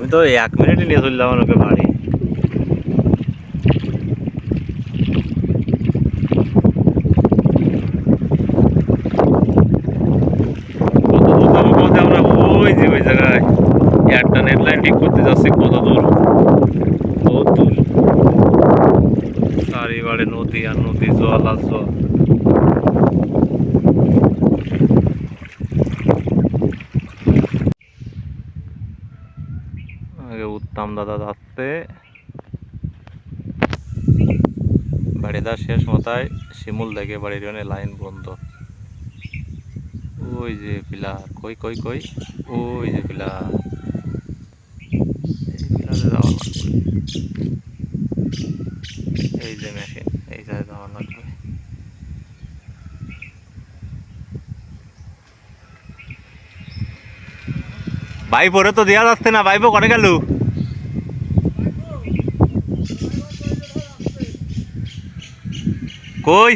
তুমি তো এক মিনিটে নিয়ে চললাম ওকে বাড়ি। ঠিক করতে যাচ্ছি, কত দূর? দূর? নদী আর নদী জল আর জল। আগে উত্তম দাদা যাচ্ছে বাড়িদার শেষ মাথায় শিমুল দেখে বাড়ির জন্য লাইন বন্ধ। ওই যে পিলা, কই কই কই? ওই যে পিলা। এই যে মেশিন, এই জায়গায় যাওয়া লাগবে। ভাই পরে তো দেওয়া যাচ্ছে না, ভাইপো করে গেল? কই?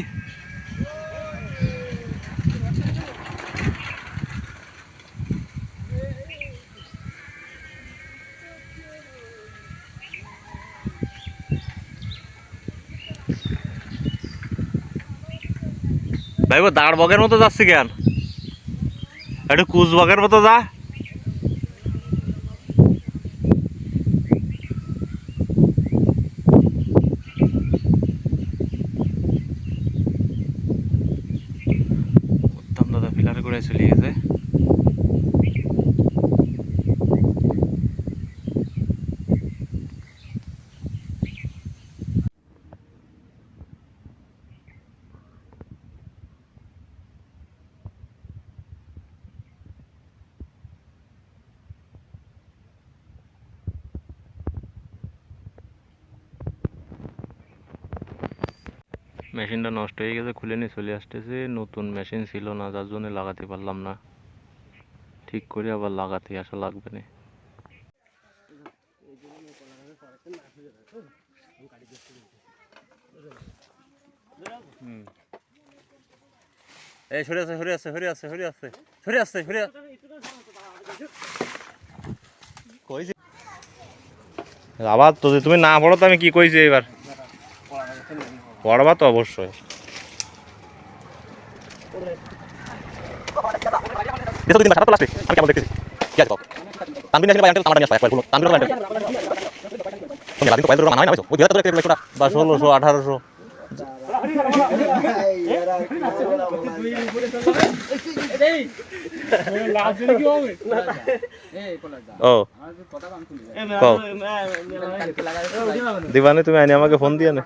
ভাইপো দাঁড় বগের মতো যাচ্ছে কেন? একটু কুচ বগের মতো যা উত্তম দাদা পিলার করে চলে গেছে মেশিনটা নষ্ট হয়ে গেছে খুলে নিয়ে চলে আসতেছে। নতুন মেশিন ছিল না যার জন্য লাগাতে পারলাম না। ঠিক করে আবার লাগাতে আসা লাগবে না। এই সরে আছে সরে আছে সরে আছে সরে আছে সরে আছে সরে আবার তো তুমি না পড়ো তো আমি কি কইছি এবার? পড়বা তো অবশ্যই দেখো দিন খারাপ লাগছে আমি কেমন দেখতেছি কি আছে তানবিন আসলে বাইরে আমার নিয়ে একবার তানবিন বাইরে তুমি লাগি তো বাইরে মানা হয় না ওই যেটা তো একটা বা 1600 1800 ও কও দিবানে তুমি আনি আমাকে ফোন দিয়ে না